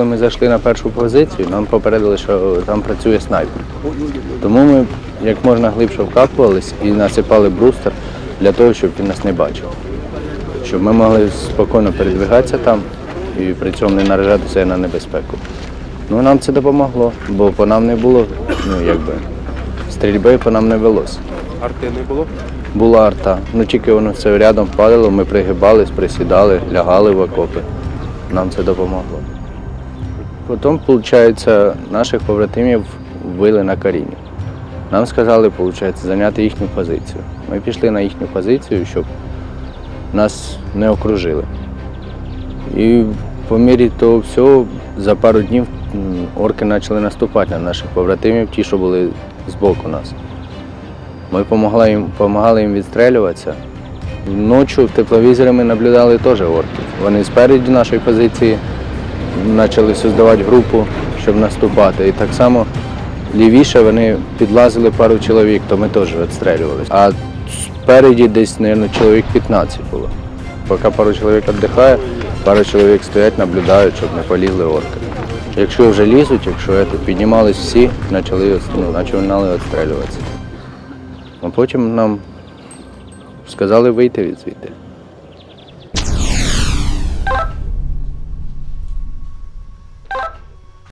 коли ми зайшли на першу позицію, нам попередили, що там працює снайпер. Тому ми як можна глибше вкапувались і насипали брустер для того, щоб він нас не бачив. Щоб ми могли спокійно передвигатися там і при цьому не наражатися на небезпеку. Ну, нам це допомогло, бо по нам не було, ну якби, стрільби по нам не велося. Арти не було? Була арта. Ну тільки воно все рядом падало, ми пригибались, присідали, лягали в окопи. Нам це допомогло. Потім, виходить, наших побратимів вбили на Каріні. Нам сказали, виходить, зайняти їхню позицію. Ми пішли на їхню позицію, щоб нас не окружили. І по мірі того всього за пару днів орки почали наступати на наших побратимів, ті, що були збоку нас. Ми допомагали їм, помагали їм відстрелюватися. Ночі в тепловізорі ми наблюдали теж орків. Вони спереді нашої позиції почали создавати групу, щоб наступати. І так само лівіше вони підлазили пару чоловік, то ми теж відстрелювалися. А спереді десь, мабуть, чоловік 15 було. Поки пару чоловік віддихає, пару чоловік стоять, наблюдають, щоб не полізли орки. Якщо вже лізуть, якщо це, піднімались всі, почали, ну, починали відстрелюватися. А потім нам сказали вийти від звідти.